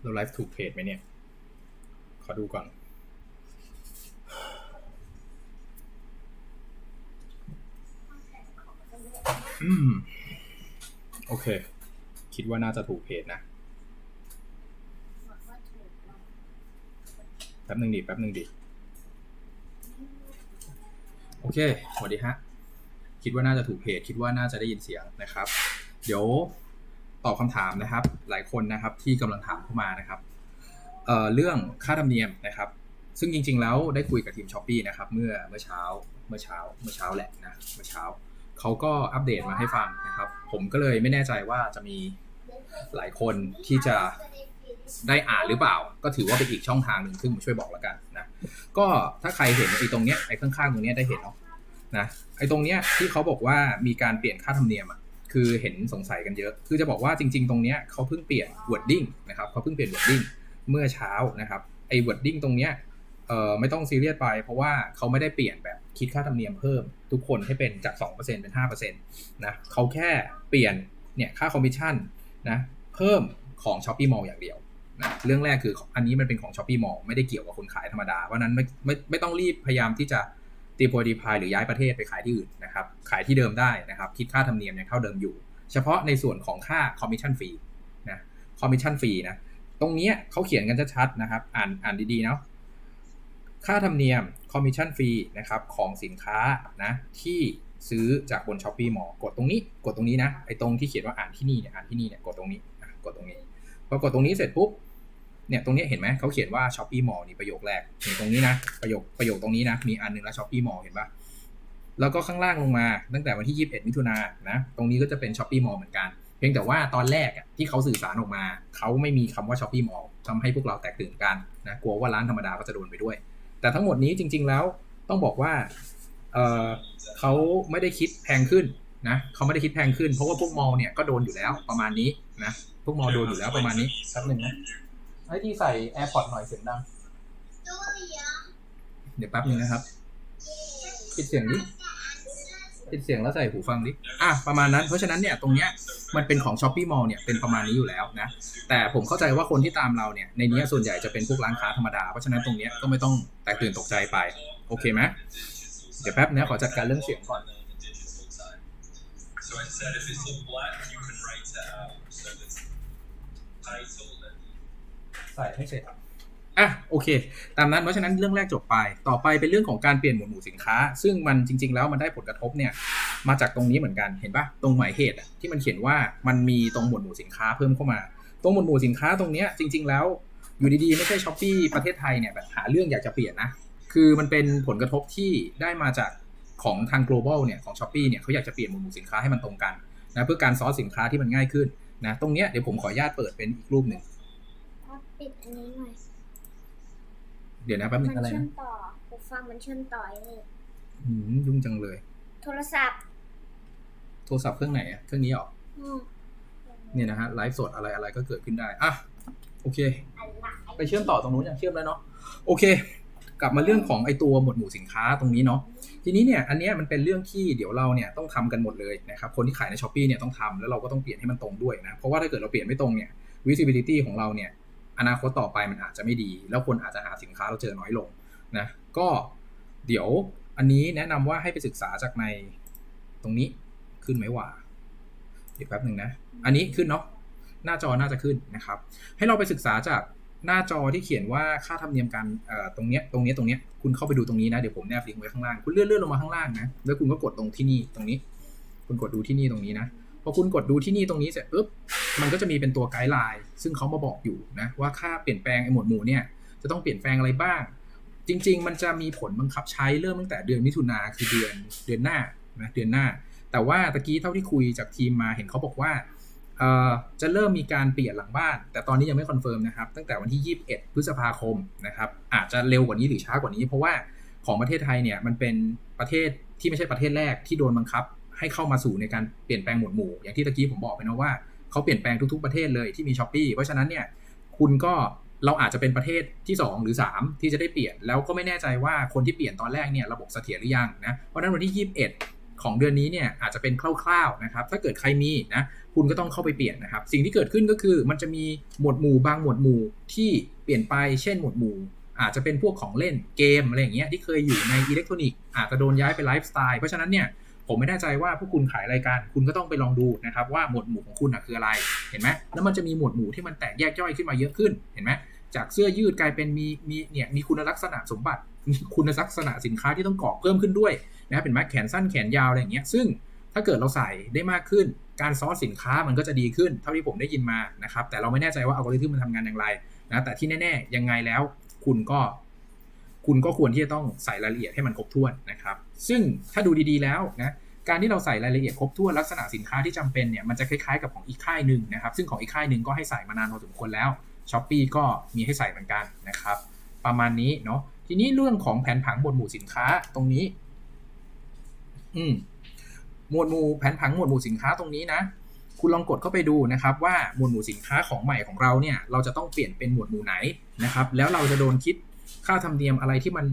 เราไลฟ์ถูกเพจไหมเนี่ย ขอดูก่อนอืมโอเค คิดว่าน่าจะถูกเพจนะ แป๊บหนึ่งดิ แป๊บหนึ่งดิ โอเค สวัสดีฮะ คิดว่าน่าจะถูกเพจ คิดว่าน่าจะได้ยินเสียงนะครับ เดี๋ยว ตอบคำถามนะครับ หลายคนนะครับที่กำลังถามเข้ามานะครับเอ่อเรื่องค่าธรรมเนียมนะครับ ซึ่งจริง ๆ แล้วได้คุยกับทีมช้อปปีนะครับ เมื่อเมื่อเช้าเมื่อเช้าเมื่อเช้าแหละนะเมื่อเช้าเขาก็อัปเดตมาให้ฟังนะครับ ผมก็เลยไม่แน่ใจว่าจะมีหลายคนที่จะได้อ่านหรือเปล่า ก็ถือว่าเป็นอีกช่องทางหนึ่งซึ่งผมช่วยบอกแล้วกันนะก็ถ้าใครเห็นไอ้ตรงเนี้ยไอ้ข้างๆตรงเนี้ยได้เห็นเนาะนะไอ้ตรงเนี้ยที่เขาบอกว่ามีการเปลี่ยนค่าธรรมเนียมอะ คือเห็นสงสัยกันเยอะ คือจะบอกว่าจริง ๆ ตรงเนี้ยเขาเพิ่งเปลี่ยน wording นะครับเขาเพิ่งเปลี่ยน wording เมื่อเช้านะครับไอ้ wording ตรงเนี้ยเอ่อไม่ต้องซีเรียสไป เพราะว่าเขาไม่ได้เปลี่ยนแบบคิดค่าธรรมเนียมเพิ่ม ทุกคนให้เป็นจาก 2%เป็น5%นะเขาแค่เปลี่ยนเนี่ยค่าคอมมิชชั่นนะเพิ่มของ s h o p e e Mall อย่างเดียวนะเรื่องแรกคืออันนี้มันเป็นของ s h อ p e e Mall ไม่ได้เกี่ยวกับคนขายธรรมดาเพราะนั้นไม่ไม่ไม่ต้องรีบพยายามที่จะ ตีโพดีพายหรือย้ายประเทศไปขายที่อื่นนะครับ ขายที่เดิมได้นะครับ คิดค่าธรรมเนียมยังเท่าเดิมอยู่ เฉพาะในส่วนของค่าคอมมิชชั่นฟรีนะคอมมิชชั่นฟรีนะตรงนี้เขาเขียนกันชัดๆนะครับ อ่านอ่านดีๆเนาะค่าธรรมเนียมคอมมิชชั่นฟรีนะครับของสินค้านะที่ซื้อจากบน s h อ p e e Mall กดตรงนี้ กดตรงนี้นะไอ้ตรงที่เขียนว่าอ่านที่นี่เนี่ยอ่านที่นี่เนี่ยกดตรงนี้กดตรงนี้พอกดตรงนี้เสร็จปุ๊บ เนี่ยตรงนี้เห็นไหมเขาเขียนว่า s h อ p e e Mall นี่ประโยคแรกเห็นตรงนี้นะประโยคประโยคตรงนี้นะมีอันหนึงแล้ว s h อ p e e Mall เห็นปะแล้วก็ข้างล่างลงมาตั้งแต่วันที่ 21 มิถุนายนนะตรงนี้ก็จะเป็น s h อ p e e Mall เหมือนกัน เพียงแต่ว่าตอนแรกอะที่เขาสื่อสารออกมา เขาไม่มีคำว่า s h อ p e e Mall ทำให้พวกเราแตกตื่นกันนะกลัวว่าร้านธรรมดาก็จะโดนไปด้วย แต่ทั้งหมดนี้จริง ๆแล้วต้องบอกว่าเเขาไม่ได้คิดแพงขึ้นนะเขาไม่ได้คิดแพงขึ้นเพราะว่าพวกมอลเนี่ยก็โดนอยู่แล้วประมาณนี้นะพวกมอลโดนอยู่แล้วประมาณนี้แป๊บหนึ่งนะ ให้ที่ใส่ AirPod หน่อยเสียงดัง เดี๋ยวแป๊บนึงนะครับ ปิดเสียงดิปิดเสียงแล้วใส่หูฟังดิ อะ ประมาณนั้น เพราะฉะนั้นเนี่ย ตรงเนี้ย มันเป็นของ s h อ p e e Mall เนี่ย เป็นประมาณนี้อยู่แล้วนะ แต่ผมเข้าใจว่าคนที่ตามเราเนี่ย ในเนี้ยส่วนใหญ่จะเป็นพวกร้านค้าธรรมดา เพราะฉะนั้นตรงเนี้ยก็ไม่ต้องแตกตื่นตกใจไป โอเคไหมเดี๋ยวแป๊บนะขอจัดการเรื่องเสียงก่อน So instead, if it's in black, you can write it out. So it's title and ใส่ให้เสร็จอะโอเค ตามนั้นเพราะฉะนั้นเรื่องแรกจบไป ต่อไปเป็นเรื่องของการเปลี่ยนหมวดหมู่สินค้า ซึ่งมันจริง ๆ แล้วมันได้ผลกระทบเนี่ย มาจากตรงนี้เหมือนกันเห็นปะตรงหมายเหตุที่มันเขียนว่ามันมีตรงหมวดหมู่สินค้าเพิ่มเข้ามา ตรงหมวดหมู่สินค้าตรงเนี้ยจริง ๆ แล้วอยู่ดีๆไม่ใช่ช้อปปี้ประเทศไทยเนี่ยแบบหาเรื่องอยากจะเปลี่ยนนะคือมันเป็นผลกระทบที่ได้มาจากของทาง global เนี่ยของช้อปปีเนี่ยเขาอยากจะเปลี่ยนหมวดหมู่สินค้าให้มันตรงกันนะเพื่อการซอสสินค้าที่มันง่ายขึ้นนะตรงเนี้ยเดี๋ยวผมขออนุญาตเปิดเป็นอีกรูปหนึ่ง ปิดอันนี้หน่อย เดี๋ยวนะแป๊บนึมังอะไรเชื่อนะมต่อหูฟังมันเชื่อมต่อไอ้นี่อืมยุ่งจังเลย โทรศัพท์โทรศัพท์เครื่องไหนอะเครื่องนี้เหรออืมเนี่ยนะฮะไลฟ์สดอะไรอะไรก็เกิดขึ้นได้อะโอเคอะไรไปเชื่อมต่อตรงนู้นอย่างเชื่อมแล้วเนาะโอเค กลับมาเรื่องของไอตัวหมวดหมู่สินค้าตรงนี้เนาะทีนี้เนี่ยอันเนี้ยมันเป็นเรื่องที่เดี๋ยวเราเนี่ยต้องทำกันหมดเลยนะครับคนที่ขายในช้อปปีเนี่ยต้องทำแล้วเราก็ต้องเปลี่ยนให้มันตรงด้วยนะเพราะว่าถ้าเกิดเราเปลี่ยนไม่ตรงเนี่ย visibility ของเราเนี่ย อนาคตต่อไปมันอาจจะไม่ดี แล้วคนอาจจะหาสินค้าเราเจอน้อยลงนะก็เดี๋ยวอันนี้แนะนำว่าให้ไปศึกษาจากในตรงนี้ขึ้นไหมว่าเดี๋ยวแป๊บหนึ่งนะ อันนี้ขึ้นเนาะหน้าจอน่าจะขึ้นนะครับ ให้เราไปศึกษาจากหน้าจอที่เขียนว่าค่าธรรมเนียมการตรงเนี้ยตรงเนี้ยตรงเนี้ยคุณเข้าไปดูตรงนี้นะเดี๋ยวผมแนบลิงก์ไว้ข้างล่างคุณเลื่อนเลื่อนลงมาข้างล่างนะแล้วคุณก็กดตรงที่นี่ตรงนี้ คุณกดดูที่นี่ตรงนี้นะ พอคุณกดดูที่นี่ตรงนี้เสร็จปุ๊บมันก็จะมีเป็นตัวไกด์ไลน์ซึ่งเขามาบอกอยู่นะว่าค่าเปลี่ยนแปลงไอ้หมวดหมู่เนี่ยจะต้องเปลี่ยนแปลงอะไรบ้าง จริง ๆ มันจะมีผลบังคับใช้เริ่มตั้งแต่เดือนมิถุนาคือเดือนเดือนหน้านะเดือนหน้า แต่ว่าตะกี้เท่าที่คุยจากทีมมาเห็นเขาบอกว่าเอ่อจะเริ่มมีการเปลี่ยนหลังบ้าน แต่ตอนนี้ยังไม่คอนเฟิร์มนะครับ ตั้งแต่วันที่ 21 พฤษภาคมนะครับ อาจจะเร็วกว่านี้หรือช้ากว่านี้ เพราะว่าของประเทศไทยเนี่ยมันเป็นประเทศที่ไม่ใช่ประเทศแรกที่โดนบังคับ ให้เข้ามาสู่ในการเปลี่ยนแปลงหมวดหมู่อย่างที่ตะกี้ผมบอกไปนะว่าเขาเปลี่ยนแปลงทุกๆประเทศเลยที่มีช้อปปีเพราะฉะนั้นเนี่ยคุณก็เราอาจจะเป็นประเทศที่ 2 หรือ 3 ที่จะได้เปลี่ยนแล้วก็ไม่แน่ใจว่าคนที่เปลี่ยนตอนแรกเนี่ยระบบเสถียรหรือยังนะเพราะฉะนั้นวันที่ 21 ของเดือนนี้เนี่ยอาจจะเป็นคร่าวๆนะครับถ้าเกิดใครมีนะคุณก็ต้องเข้าไปเปลี่ยนนะครับ สิ่งที่เกิดขึ้นก็คือมันจะมีหมวดหมู่บางหมวดหมู่ที่เปลี่ยนไปเช่นหมวดหมู่ อาจจะเป็นพวกของเล่นเกมอะไรอย่างเงี้ยที่เคยอยู่ในอิเล็กทรอนิกส์อาจจะโดนย้ายไปไลฟ์สไตล์เพราะฉะนั้นเนี่ย ผมไม่แน่ใจว่าพวกคุณขายอะไรกันคุณก็ต้องไปลองดูนะครับว่าหมวดหมู่ของคุณอะคืออะไร เห็นไหมแล้วมันจะมีหมวดหมู่ที่มันแตกแยกย่อยขึ้นมาเยอะขึ้น เห็นไหมจากเสื้อยืดกลายเป็นมีมีเนี่ยมีคุณลักษณะสมบัติ มีคุณลักษณะสินค้าที่ต้องกรอกเพิ่มขึ้นด้วยนะครับเห็นไหมแขนสั้นแขนยาวอะไรอย่างเงี้ย ซึ่งถ้าเกิดเราใส่ได้มากขึ้น การซอสสินค้ามันก็จะดีขึ้น เท่าที่ผมได้ยินมานะครับ แต่เราไม่แน่ใจว่าอัลกอริทึมมันทำงานอย่างไรนะ แต่ที่แน่ๆยังไงแล้ว คุณก็ คุณก็ควรที่จะต้องใส่รายละเอียดให้มันครบถ้วนนะครับ ซึ่งถ้าดูดีๆแล้วนะการที่เราใส่รายละเอียดครบถ้วนลักษณะสินค้าที่จำเป็นเนี่ยมันจะคล้ายๆกับของอีกค่ายหนึ่งนะครับ ซึ่งของอีกค่ายหนึ่งก็ให้ใส่มานานพอสมควรแล้วช้อปปีก็มีให้ใส่เหมือนกันนะครับ ประมาณนี้เนาะทีนี้เรื่องของแผนผังหมวดหมู่สินค้าตรงนี้ อืมหมวดหมู่แผนผังหมวดหมู่สินค้าตรงนี้นะคุณลองกดเข้าไปดูนะครับ ว่าหมวดหมู่สินค้าของใหม่ของเราเนี่ย เราจะต้องเปลี่ยนเป็นหมวดหมู่ไหนนะครับ แล้วเราจะโดนคิดค่าธรรมเนียมอะไรที่มัน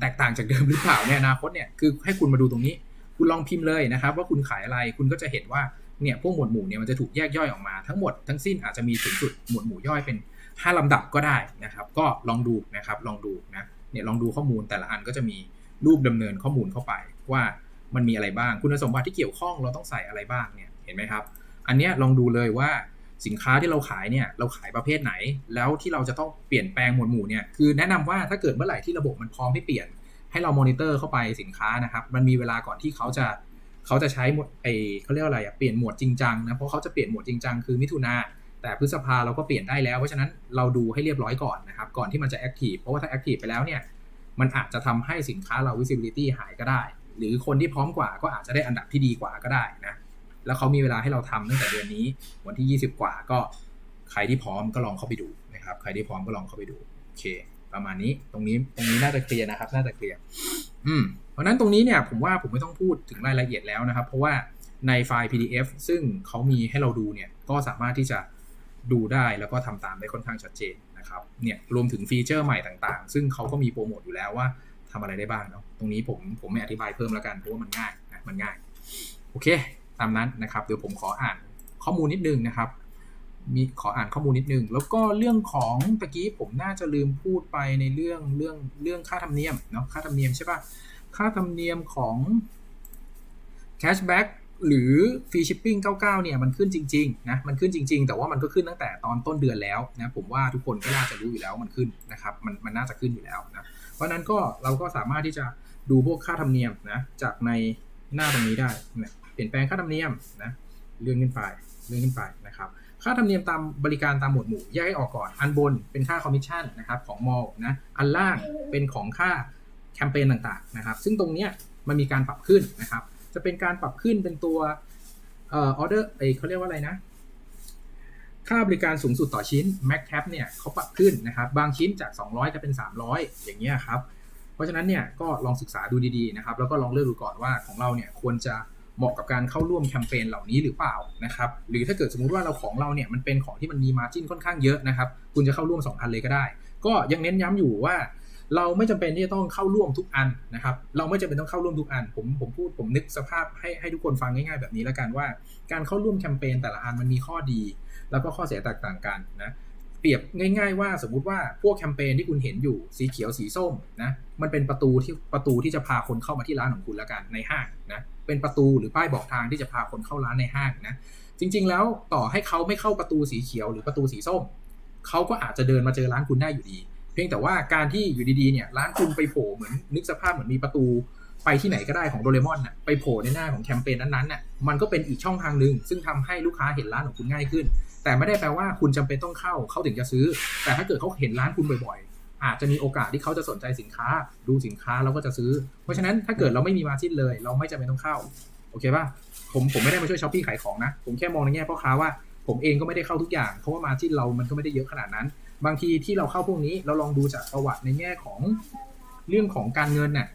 แตกต่างจากเดิมหรือเปล่าในอนาคตเนี่ยคือให้คุณมาดูตรงนี้ คุณลองพิมพ์เลยนะครับ ว่าคุณขายอะไรคุณก็จะเห็นว่าเนี่ยพวกหมวดหมู่เนี่ยมันจะถูกแยกย่อยออกมาทั้งหมดทั้งสิ้นอาจจะมีสูงสุดหมวดหมู่ย่อยเป็น 5 ลำดับก็ได้นะครับ ก็ลองดูนะครับลองดูนะเนี่ยลองดูข้อมูลแต่ละอันก็จะมีรูปดำเนินข้อมูลเข้าไปว่ามันมีอะไรบ้าง คุณสมบัติที่เกี่ยวข้องเราต้องใส่อะไรบ้างเนี่ยเห็นไหมครับ อันเนี้ยลองดูเลยว่า สินค้าที่เราขายเนี่ยเราขายประเภทไหน แล้วที่เราจะต้องเปลี่ยนแปลงหมวดหมู่เนี่ยคือแนะนำว่าถ้าเกิดเมื่อไหร่ที่ระบบมันพร้อมให้เปลี่ยน ให้เรามอนิเตอร์เข้าไปสินค้านะครับมันมีเวลาก่อนที่เขาจะเขาจะใช้หมวดไอเขาเรียกอะไรอะเปลี่ยนหมวดจริงจังนะเพราะเขาจะเปลี่ยนหมวดจริงจังคือมิถุนาแต่พฤษภาเราก็เปลี่ยนได้แล้วเพราะฉะนั้นเราดูให้เรียบร้อยก่อนนะครับก่อนที่มันจะแอคทีฟเพราะว่าถ้าแอคทีฟไปแล้วเนี่ยมันอาจจะทำให้สินค้าเรา visibility หายก็ได้ หรือคนที่พร้อมกว่าก็อาจจะได้อันดับที่ดีกว่าก็ได้นะ แล้วเขามีเวลาให้เราทำตั้งแต่เดือนนี้ วันที่ 20 กว่าก็ใครที่พร้อมก็ลองเข้าไปดูนะครับ ใครที่พร้อมก็ลองเข้าไปดูโอเค ประมาณนี้ตรงนี้ตรงนี้น่าจะเคลียร์นะครับ น่าจะเคลียร์อืมเพราะนั้นตรงนี้เนี่ยผมว่าผมไม่ต้องพูดถึงรายละเอียดแล้วนะครับ เพราะว่าในไฟล์ PDF ซึ่งเขามีให้เราดูเนี่ยก็สามารถที่จะดูได้แล้วก็ทำตามได้ค่อนข้างชัดเจนนะครับเนี่ยรวมถึงฟีเจอร์ใหม่ต่างๆ ซึ่งเขาก็มีโปรโมทอยู่แล้วว่าทำอะไรได้บ้างเนาะตรงนี้ผมผมไม่อธิบายเพิ่มแล้วกันเพราะว่ามันง่ายนะมันง่าย โอเค ตามนั้นนะครับเดี๋ยวผมขออ่านข้อมูลนิดนึงนะครับ มีขออ่านข้อมูลนิดนึง แล้วก็เรื่องของตะกี้ผมน่าจะลืมพูดไปในเรื่องเรื่องเรื่องค่าธรรมเนียมเนาะค่าธรรมเนียมใช่ปะค่าธรรมเนียมของ cashback หรือ free shipping 99 เนี่ย มันขึ้นจริงๆนะมันขึ้นจริง ๆ แต่ว่ามันก็ขึ้นตั้งแต่ตอนต้นเดือนแล้วนะผมว่าทุกคนก็น่าจะรู้อยู่แล้วมันขึ้นนะครับมันมันน่าจะขึ้นอยู่แล้วนะเพราะนั้นก็เราก็สามารถที่จะดูพวกค่าธรรมเนียมนะจากในหน้าตรงนี้ได้นะ เปลี่ยนแปลงค่าธรรมเนียมนะเลื่อนขึ้นไปเลื่อนขึ้นไปนะครับค่าธรรมเนียมตามบริการตามหมวดหมู่แยกให้ออกก่อน อันบนเป็นค่าคอมมิชชั่นนะครับของมอลนะอันล่างเป็นของค่าแคมเปญต่างๆนะครับ ซึ่งตรงเนี้ยมันมีการปรับขึ้นนะครับ จะเป็นการปรับขึ้นเป็นตัวเอ่อออเดอร์เอเขาเรียกว่าอะไรนะ ค่าบริการสูงสุดต่อชิ้น Mac Cap เนี่ยเขาปรับขึ้นนะครับ บางชิ้นจาก 200 จะเป็น 300 อย่างเงี้ยครับ เพราะฉะนั้นเนี่ยก็ลองศึกษาดูดีๆนะครับ แล้วก็ลองเลือกดูก่อนว่าของเราเนี่ยควรจะ เหมาะกับการเข้าร่วมแคมเปญเหล่านี้หรือเปล่านะครับหรือถ้าเกิดสมมุติว่าเราของเราเนี่ยมันเป็นของที่มันมีมาจิ้นค่อนข้างเยอะนะครับคุณจะเข้าร่วม 2 อันเลยก็ได้ ก็ยังเน้นย้ำอยู่ว่า เราไม่จำเป็นที่จะต้องเข้าร่วมทุกอันนะครับเราไม่จำเป็นต้องเข้าร่วมทุกอัน ผมผมพูดผมนึกสภาพให้ให้ทุกคนฟังง่ายๆแบบนี้แล้วกันว่า การเข้าร่วมแคมเปญแต่ละอันมันมีข้อดี แล้วก็ข้อเสียแตกต่างกันนะเปรียบง่าย ๆ ว่าสมมุติว่าพวกแคมเปญที่คุณเห็นอยู่สีเขียวสีส้มนะมันเป็นประตูที่ประตูที่จะพาคนเข้ามาที่ร้านของคุณแล้วกันในห้างนะ เป็นประตูหรือป้ายบอกทางที่จะพาคนเข้าร้านในห้างนะ จริง ๆ แล้วต่อให้เขาไม่เข้าประตูสีเขียวหรือประตูสีส้ม เขาก็อาจจะเดินมาเจอร้านคุณได้อยู่ดี เพียงแต่ว่าการที่อยู่ดีๆเนี่ยร้านคุณไปโผล่เหมือนนึกสภาพเหมือนมีประตูไปที่ไหนก็ได้ของโดเรมอนน่ะไปโผล่ในหน้าของแคมเปญนั้นๆน่ะมันก็เป็นอีกช่องทางหนึ่งซึ่งทำให้ลูกค้าเห็นร้านของคุณง่ายขึ้น แต่ไม่ได้แปลว่าคุณจำเป็นต้องเข้าเขาถึงจะซื้อ แต่ถ้าเกิดเขาเห็นร้านคุณบ่อยๆ อาจจะมีโอกาสที่เขาจะสนใจสินค้า ดูสินค้าแล้วก็จะซื้อ เพราะฉะนั้นถ้าเกิดเราไม่มีมาจิ้นเลย เราไม่จำเป็นต้องเข้า โอเคป่ะผมผมไม่ได้มาช่วยช้อปปี้ขายของนะ ผมแค่มองในแง่พ่อค้าว่าผมเองก็ไม่ได้เข้าทุกอย่าง เพราะว่ามาจิ้นเรามันก็ไม่ได้เยอะขนาดนั้น บางทีที่เราเข้าพวกนี้เราลองดูจากประวัติในแง่ของเรื่องของการเงินน่ะ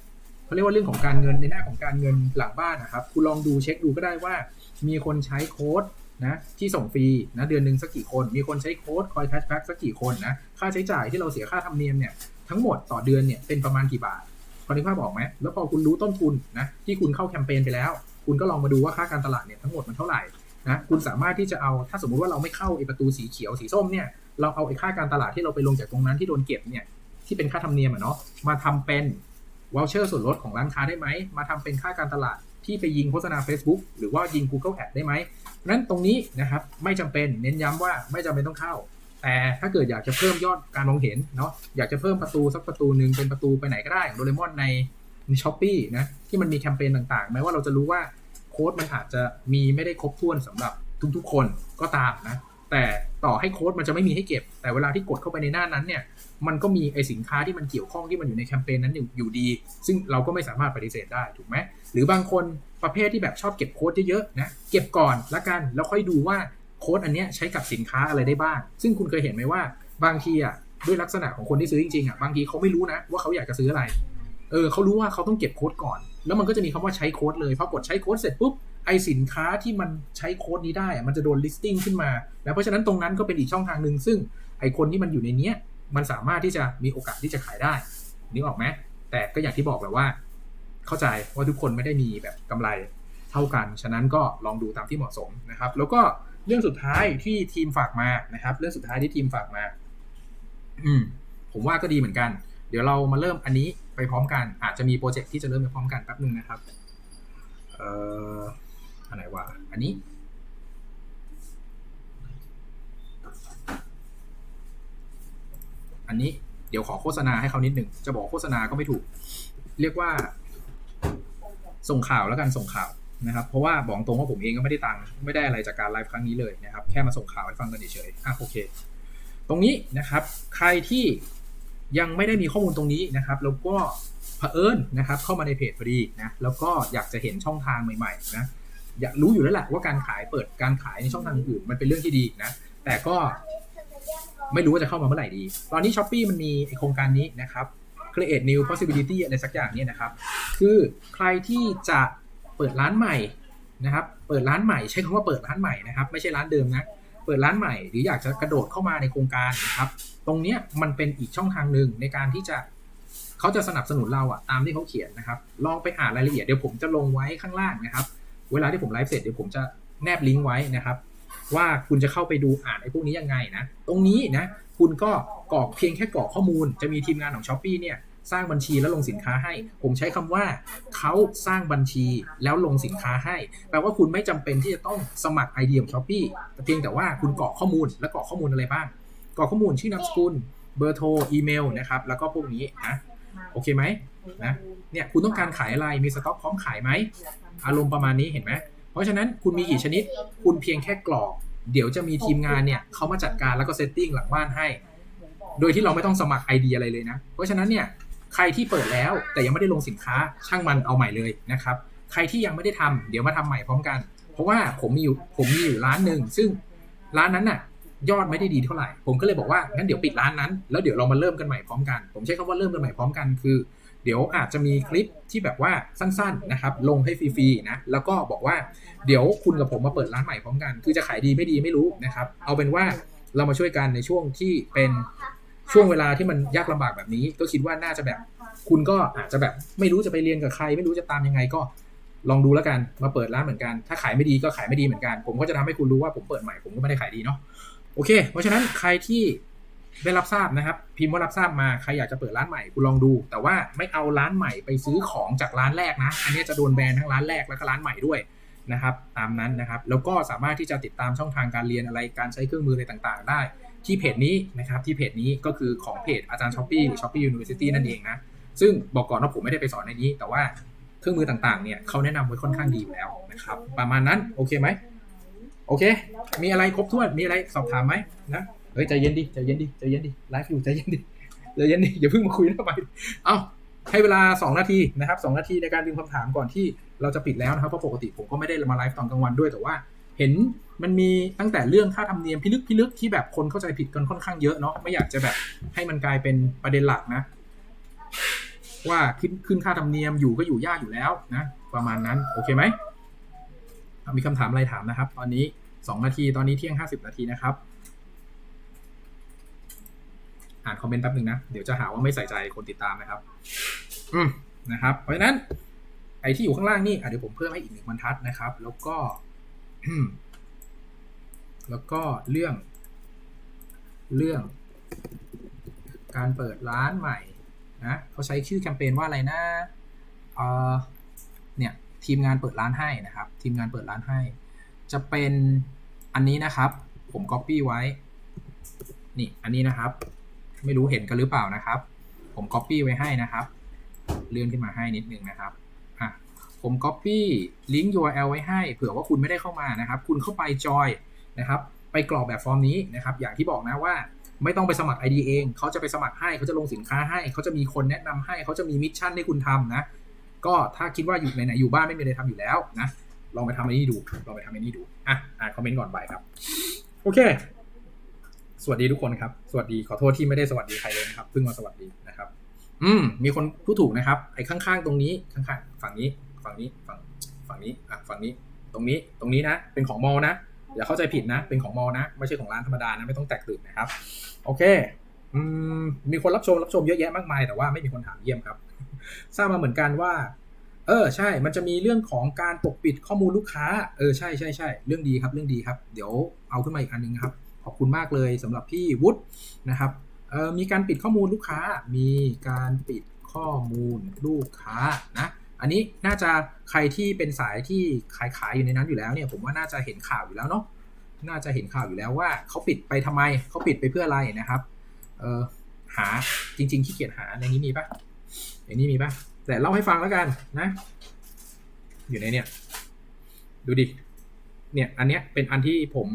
เขาเรียกว่าเรื่องของการเงินในหน้าของการเงินหลังบ้านนะครับ คุณลองดูเช็คดูก็ได้ว่า มีคนใช้โค้ด นะที่ส่งฟรีนะเดือนหนึ่งสักกี่คน มีคนใช้โค้ดคอยแคชแบ็กสักกี่คนนะค่าใช้จ่ายที่เราเสียค่าธรรมเนียมเนี่ยทั้งหมดต่อเดือนเนี่ยเป็นประมาณกี่บาทพอนึกภาพออกไหมแล้วพอคุณรู้ต้นทุนนะที่คุณเข้าแคมเปญไปแล้ว คุณก็ลองมาดูว่าค่าการตลาดเนี่ยทั้งหมดมันเท่าไหร่นะคุณสามารถที่จะเอาถ้าสมมุติว่าเราไม่เข้าไอประตูสีเขียวสีส้มเนี่ยเราเอาไอค่าการตลาดที่เราไปลงจากตรงนั้นที่โดนเก็บเนี่ยที่เป็นค่าธรรมเนียมอะเนาะมาทำเป็นวอลเชอร์ส่วนลดของร้านค้าได้ไหมมาทำเป็นค่าการตลาด ที่ไปยิงโฆษณา Facebook หรือว่ายิง Google Ad ได้ไหมนั้นตรงนี้นะครับไม่จำเป็นเน้นย้ำว่าไม่จำเป็นต้องเข้า แต่ถ้าเกิดอยากจะเพิ่มยอดการมองเห็นเนาะอยากจะเพิ่มประตูสักประตูหนึ่งเป็นประตูไปไหนก็ได้ของโดเรมอนในในช้อปปีนะที่มันมีแคมเปญต่างๆแม้ว่าเราจะรู้ว่าโค้ดมันอาจจะมีไม่ได้ครบถ้วนสำหรับทุกๆคนก็ตามนะ แต่ต่อให้โค้ดมันจะไม่มีให้เก็บ แต่เวลาที่กดเข้าไปในหน้านั้นเนี่ย มันก็มีไอสินค้าที่มันเกี่ยวข้องที่มันอยู่ในแคมเปญนั้นอยู่ดี ซึ่งเราก็ไม่สามารถปฏิเสธได้ถูกไหมหรือบางคนประเภทที่แบบชอบเก็บโค้ดเยอะๆนะเก็บก่อนละกันแล้วค่อยดูว่าโค้ดอันเนี้ยใช้กับสินค้าอะไรได้บ้าง ซึ่งคุณเคยเห็นไหมว่าบางทีอะด้วยลักษณะของคนที่ซื้อจริงๆอะบางทีเขาไม่รู้นะว่าเขาอยากจะซื้ออะไร เออเขารู้ว่าเขาต้องเก็บโค้ดก่อน แล้วมันก็จะมีคำว่าใช้โค้ดเลยพอกดใช้โค้ดเสร็จปุ๊บ ไอสินค้าที่มันใช้โค้ดนี้ได้มันจะโดน listing ขึ้นมาแล้วเพราะฉะนั้นตรงนั้นก็เป็นอีกช่องทางหนึ่งซึ่งไอคนที่มันอยู่ในเนี้ยมันสามารถที่จะมีโอกาสที่จะขายได้นึกออกไหมแต่ก็อย่างที่บอกแหละว่า เข้าใจว่าทุกคนไม่ได้มีแบบกำไรเท่ากัน ฉะนั้นก็ลองดูตามที่เหมาะสมนะครับ แล้วก็เรื่องสุดท้ายที่ทีมฝากมานะครับ เรื่องสุดท้ายที่ทีมฝากมา อืม ผมว่าก็ดีเหมือนกัน เดี๋ยวเรามาเริ่มอันนี้ไปพร้อมกัน อาจจะมีโปรเจกต์ที่จะเริ่มไปพร้อมกันแป๊บหนึ่งนะครับ เอ่อ อันไหนวะอันนี้ อันนี้เดี๋ยวขอโฆษณาให้เขานิดหนึ่ง จะบอกโฆษณาก็ไม่ถูก เรียกว่า ส่งข่าวแล้วกันส่งข่าวนะครับ เพราะว่าบอกตรงว่าผมเองก็ไม่ได้ตังค์ไม่ได้อะไรจากการไลฟ์ครั้งนี้เลยนะครับ แค่มาส่งข่าวให้ฟังกันเฉยๆอะโอเค ตรงนี้นะครับ ใครที่ยังไม่ได้มีข้อมูลตรงนี้นะครับแล้วก็เผอิญนะครับ เข้ามาในเพจพอดีนะแล้วก็อยากจะเห็นช่องทางใหม่ๆนะ อยากรู้อยู่แล้วแหละว่าการขายเปิดการขายในช่องทางอื่นมันเป็นเรื่องที่ดีนะ แต่ก็ไม่รู้ว่าจะเข้ามาเมื่อไหร่ดี ตอนนี้ s h อ p e e มันมีโครงการนี้นะครับ create new possibility อะไรสักอย่างเนี่ยนะครับ คือใครที่จะเปิดร้านใหม่นะครับ เปิดร้านใหม่ใช้คำว่าเปิดร้านใหม่นะครับ ไม่ใช่ร้านเดิมนะ เปิดร้านใหม่หรืออยากจะกระโดดเข้ามาในโครงการนะครับ ตรงเนี้ยมันเป็นอีกช่องทางหนึ่งในการที่จะเขาจะสนับสนุนเราอะตามที่เขาเขียนนะครับ ลองไปอ่านรายละเอียดเดี๋ยวผมจะลงไว้ข้างล่างนะครับ เวลาที่ผมไลฟ์เสร็จเดี๋ยวผมจะแนบลิงก์ไว้นะครับ ว่าคุณจะเข้าไปดูอ่านไอ้พวกนี้ยังไงนะ ตรงนี้นะ คุณก็กรอกเพียงแค่กรอกข้อมูล จะมีทีมงานของ s h อ p e e เนี่ยสร้างบัญชีแล้วลงสินค้าให้ ผมใช้คำว่าเขาสร้างบัญชีแล้วลงสินค้าให้ แปลว่าคุณไม่จำเป็นที่จะต้องสมัคร ID ของ s h อ p e e แต่เพียงแต่ว่าคุณกรอกข้อมูลและกรอกข้อมูลอะไรบ้างกรอกข้อมูลชื่อนามสกุล เบอร์โทร อีเมลนะครับ แล้วก็พวกนี้นะ โอเคไหมนะ เนี่ยคุณต้องการขายอะไร มีสต็อกพร้อมขายไหม อารมณ์ประมาณนี้เห็นไหมเพราะฉะนั้นคุณมีกี่ชนิด คุณเพียงแค่กรอก เดี๋ยวจะมีทีมงานเนี่ยเขามาจัดการแล้วก็เซตติ้งหลังบ้านให้ โดยที่เราไม่ต้องสมัคร ID อะไรเลยนะ เพราะฉะนั้นเนี่ยใครที่เปิดแล้วแต่ยังไม่ได้ลงสินค้าช่างมันเอาใหม่เลยนะครับ ใครที่ยังไม่ได้ทำเดี๋ยวมาทำใหม่พร้อมกัน เพราะว่าผมมีอยู่ผมมีอยู่ร้านหนึ่งซึ่งร้านนั้นน่ะยอดไม่ได้ดีเท่าไหร่ ผมก็เลยบอกว่างั้นเดี๋ยวปิดร้านนั้น แล้วเดี๋ยวเรามาเริ่มกันใหม่พร้อมกัน ผมใช้คำว่าเริ่มกันใหม่พร้อมกันคือ เดี๋ยวอาจจะมีคลิปที่แบบว่าสั้นๆนะครับลงให้ฟรีๆนะแล้วก็บอกว่าเดี๋ยวคุณกับผมมาเปิดร้านใหม่พร้อมกัน คือจะขายดีไม่ดีไม่รู้นะครับเอาเป็นว่าเรามาช่วยกันในช่วงที่เป็นช่วงเวลาที่มันยากลำบากแบบนี้ ก็คิดว่าน่าจะแบบ คุณก็อาจจะแบบไม่รู้จะไปเรียนกับใคร ไม่รู้จะตามยังไงก็ลองดูแล้วกันมาเปิดร้านเหมือนกัน ถ้าขายไม่ดีก็ขายไม่ดีเหมือนกัน ผมก็จะทำให้คุณรู้ว่าผมเปิดใหม่ผมก็ไม่ได้ขายดีเนาะโอเค เพราะฉะนั้นใครที่ ได้รับทราบนะครับ พิมพ์ว่ารับทราบมาใครอยากจะเปิดร้านใหม่คุณลองดู แต่ว่าไม่เอาร้านใหม่ไปซื้อของจากร้านแรกนะ อันนี้จะโดนแบนทั้งร้านแรกแล้วก็ร้านใหม่ด้วยนะครับ ตามนั้นนะครับ แล้วก็สามารถที่จะติดตามช่องทางการเรียนอะไรการใช้เครื่องมืออะไรต่างๆ ได้ ที่เพจนี้นะครับที่เพจนี้ก็คือของเพจอาจารย์ช้อปปี้หรือช้อปปี้ยูนิเวอร์ซิตี้นั่นเองนะซึ่งบอกก่อนว่าผมไม่ได้ไปสอนในนี้ แต่ว่าเครื่องมือต่างๆ เนี่ยเขาแนะนำไว้ค่อนข้างดีอยู่แล้วนะครับประมาณนั้นโอเคไหมโอเค มีอะไรครบถ้วนมีอะไรสอบถามไหมนะ เฮ้ยใจเย็นดิใจเย็นดิใจเย็นดิไลฟ์อยู่ใจเย็นดิใจเย็นดิอย่าเพิ่งมาคุยนะไปเอ้าให้เวลา 2 นาทีนะครับ2นาทีในการดึงคำถามก่อนที่เราจะปิดแล้วนะครับเพราะปกติผมก็ไม่ได้มาไลฟ์ตอนกลางวันด้วยแต่ว่า เห็นมันมีตั้งแต่เรื่องค่าธรรมเนียมพิลึกพิลึกที่แบบคนเข้าใจผิดกันค่อนข้างเยอะเนาะไม่อยากจะแบบให้มันกลายเป็นประเด็นหลักนะ ว่าขึ้นขึ้นค่าธรรมเนียมอยู่ก็อยู่ยากอยู่แล้วนะ ประมาณนั้น โอเคไหมมีคำถามอะไรถามนะครับ ตอนนี้สองนาทีตอนนี้เที่ยงห้าสิบนาทีนะครับ อ่านคอมเมนต์แป๊บหนึ่งนะ เดี๋ยวจะหาว่าไม่ใส่ใจคนติดตามนะครับ อืมนะครับ เพราะฉะนั้น ไอ้ที่อยู่ข้างล่างนี่อะเดี๋ยวผมเพิ่มให้อีกหนึ่งบรรทัดนะครับ แล้วก็ แล้วก็เรื่อง เรื่อง การเปิดร้านใหม่นะเขาใช้ชื่อแคมเปญว่าอะไรนะเออเนี่ย ทีมงานเปิดร้านให้นะครับ ทีมงานเปิดร้านให้ จะเป็นอันนี้นะครับ ผม Copy ไว้ นี่ อันนี้นะครับ ไม่รู้เห็นกันหรือเปล่านะครับ ผม Copy ไว้ให้นะครับ เลื่อนขึ้นมาให้นิดนึงนะครับอะผม Copy ลิงก์ URL ไว้ให้ เผื่อว่าคุณไม่ได้เข้ามานะครับ คุณเข้าไปจอยนะครับ ไปกรอกแบบฟอร์มนี้นะครับ อย่างที่บอกนะว่าไม่ต้องไปสมัคร ID เอง เขาจะไปสมัครให้ เขาจะลงสินค้าให้ เขาจะมีคนแนะนำให้ เขาจะมีมิชชั่นให้คุณทำนะ ก็ถ้าคิดว่าอยู่ไหนๆอยู่บ้านไม่มีอะไรทำอยู่แล้วนะ ลองไปทำอันนี้ดู ลองไปทำอันนี้ดู อะ อ่านคอมเมนต์ก่อนไปครับ โอเค สวัสดีทุกคนครับ สวัสดีขอโทษที่ไม่ได้สวัสดีใครเลยนะครับเพิ่งมาสวัสดีนะครับ อืม มีคนพูดถูกนะครับ ไอ้ข้างๆตรงนี้ข้างๆฝั่งนี้ฝั่งนี้ฝั่งฝั่งนี้อะฝั่งนี้ ตรงนี้ตรงนี้นะ เป็นของมอลนะอย่าเข้าใจผิดนะ เป็นของมอลนะ ไม่ใช่ของร้านธรรมดานะ ไม่ต้องแตกตื่นนะครับ โอเค อืม มีคนรับชมรับชมเยอะแยะมากมาย แต่ว่าไม่มีคนถามเยี่ยมครับ ทราบมาเหมือนกันว่า เออ ใช่ มันจะมีเรื่องของการปกปิดข้อมูลลูกค้า เออ ใช่ใช่ใช่ เรื่องดีครับ เรื่องดีครับ เดี๋ยวเอาขึ้นมาอีกอันนึงครับ อบคุณมากเลยสำหรับพี่วุฒินะครับมีการปิดข้อมูลลูกค้า มีการปิดข้อมูลลูกค้านะอันนี้น่าจะใครที่เป็นสายที่ขายขายอยู่ในนั้นอยู่แล้วเนี่ยผมว่าน่าจะเห็นข่าวอยู่แล้วเนาะน่าจะเห็นข่าวอยู่แล้วว่าเขาปิดไปทำไมเขาปิดไปเพื่ออะไรนะครับเออหาจริงๆขี้เกียจหาในนี้มีปะในนี้มีปะแต่เล่าให้ฟังแล้วกันนะ อยู่ในเนี่ย ดูดิเนี่ย อันเนี้ยเป็นอันที่ผม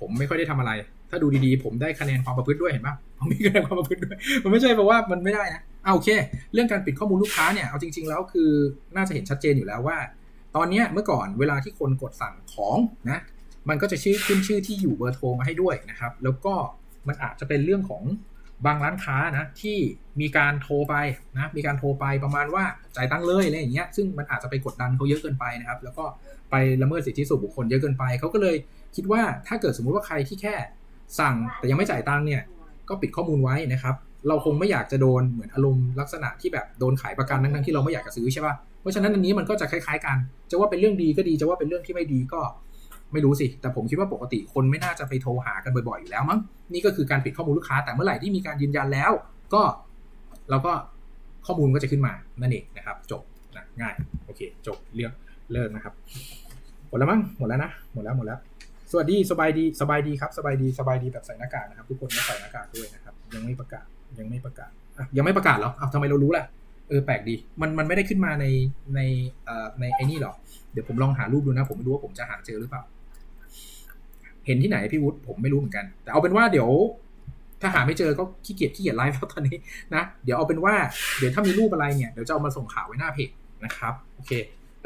ผมไม่ค่อยได้ทำอะไร ถ้าดูดีๆ ผมได้คะแนนความประพฤติด้วยเห็นปะผมมีคะแนนความประพฤติด้วย มันไม่ใช่เพราะว่ามันไม่ได้นะเอาโอเค เรื่องการปิดข้อมูลลูกค้าเนี่ยเอาจริง ๆ แล้วคือน่าจะเห็นชัดเจนอยู่แล้วว่า ตอนเนี้ยเมื่อก่อนเวลาที่คนกดสั่งของนะ มันก็จะชื่อขึ้นชื่อที่อยู่เบอร์โทรมาให้ด้วยนะครับ แล้วก็มันอาจจะเป็นเรื่องของบางร้านค้านะที่มีการโทรไปนะมีการโทรไปประมาณว่าจ่ายตังค์เลยอะไรอย่างเงี้ยซึ่งมันอาจจะไปกดดันเขาเยอะเกินไปนะครับ แล้วก็ไปละเมิดสิทธิส่วนบุคคลเยอะเกินไปเขาก็เลย คิดว่าถ้าเกิดสมมุติว่าใครที่แค่สั่งแต่ยังไม่จ่ายตังค์เนี่ย ก็ปิดข้อมูลไว้นะครับ เราคงไม่อยากจะโดนเหมือนอารมณ์ลักษณะที่แบบโดนขายประกันทั้งๆที่เราไม่อยากจะซื้อใช่ป่ะเพราะฉะนั้นอันนี้มันก็จะคล้ายๆกัน จะว่าเป็นเรื่องดีก็ดีจะว่าเป็นเรื่องที่ไม่ดีก็ไม่รู้สิ แต่ผมคิดว่าปกติคนไม่น่าจะไปโทรหากันบ่อยๆอยู่แล้วมั้ง นี่ก็คือการปิดข้อมูลลูกค้า แต่เมื่อไหร่ที่มีการยืนยันแล้ว ก็เราก็ข้อมูลก็จะขึ้นมา นั่นเองนะครับ จบนะง่าย โอเค จบเรื่องเลิกนะครับ หมดแล้วมั้ง หมดแล้วนะ หมดแล้ว หมดแล้ว สวัสดีสบายดีสบายดีครับสบายดีสบายดีแบบใส่หน้ากากนะครับ ทุกคนก็ใส่หน้ากากด้วยนะครับ ยังไม่ประกาศยังไม่ประกาศอะยังไม่ประกาศเหรออ้าวทำไมเรารู้ล่ะเออแปลกดีมันมันไม่ได้ขึ้นมาในในเอ่อในไอ้นี่หรอเดี๋ยวผมลองหารูปดูนะ ผมไม่รู้ว่าผมจะหาเจอหรือเปล่า เห็นที่ไหนพี่วุฒิผมไม่รู้เหมือนกัน แต่เอาเป็นว่าเดี๋ยว ถ้าหาไม่เจอก็ขี้เกียจขี้เกียจไลฟ์แล้วตอนนี้นะเดี๋ยวเอาเป็นว่าเดี๋ยวถ้ามีรูปอะไรเนี่ยเดี๋ยวจะเอามาส่งข่าวไว้หน้าเพจนะครับ โอเค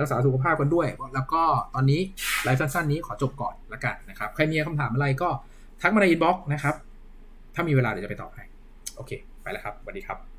รักษาสุขภาพกันด้วย แล้วก็ตอนนี้ไลฟ์สั้นๆนี้ขอจบก่อนละกันนะครับ ใครมีคำถามอะไรก็ทักมาในอินบ็อกซ์นะครับ ถ้ามีเวลาเดี๋ยวจะไปตอบให้ โอเค ไปแล้วครับสวัสดีครับ